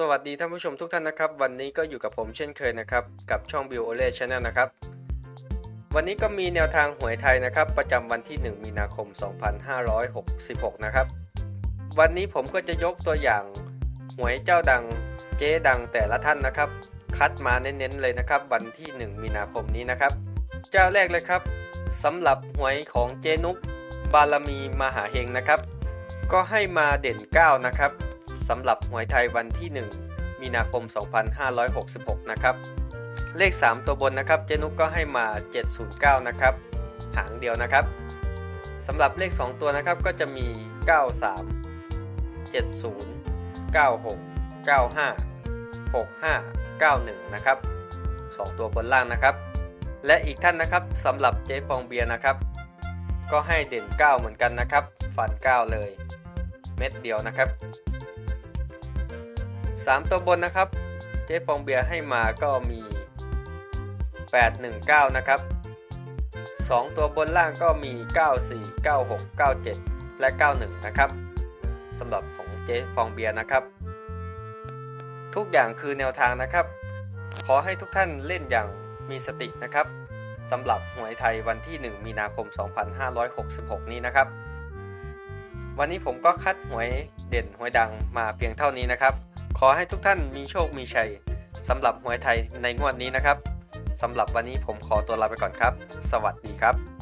สวัสดีท่านผู้ชมทุกท่านนะครับ วันนี้ก็อยู่กับผมเช่นเคยนะครับ กับช่อง b i l o l e Channel นะครับ วันนี้ก็มีแนวทางหวยไทยนะครับ ประจำวันที่ 1 มีนาคม 2566 นะครับ วันนี้ผมก็จะยกตัวอย่างหวยเจ้าดังเจ๊ดังแต่ละท่านนะครับ คัดมาเน้นๆเลยนะครับ วันที่ 1 มีนาคมนี้นะครับ เจ้าแรกเลยครับสำหรับหวยของเจนุกบารมีมหาเฮงนะครับ ก็ให้มาเด่น 9 นะครับ สำหรับหวยไทยวันที่ 1 มีนาคม 2566 นะครับ เลข 3 ตัวบนนะครับ เจนุกก็ให้มา 709 นะครับ หางเดียวนะครับสำหรับเลข 2 ตัวนะครับก็จะมี 93 70 96 95 65 91 นะครับ 2 ตัวบนล่างนะครับ และอีกท่านนะครับสำหรับเจ๊ฟองเบียร์นะครับ ก็ให้เด่น 9 เหมือนกันนะครับฟัน 9 เลย เม็ดเดียวนะครับ 3 ตัวบนนะครับ เจ๊ฟองเบียร์ให้มาก็มี 819 นะครับ 2 ตัวบนล่างก็มี 94 96 97 และ 91 นะครับสำหรับของเจ๊ฟองเบียร์นะครับ ทุกอย่างคือแนวทางนะครับ ขอให้ทุกท่านเล่นอย่างมีสตินะครับสำหรับหวยไทยวันที่ 1 มีนาคม 2566 นี้นะครับ วันนี้ผมก็คัดหวยเด่นหวยดังมาเพียงเท่านี้นะครับ ขอให้ทุกท่านมีโชคมีชัยสำหรับหวยไทยในงวดนี้นะครับสำหรับวันนี้ผมขอตัวลาไปก่อนครับ สวัสดีครับ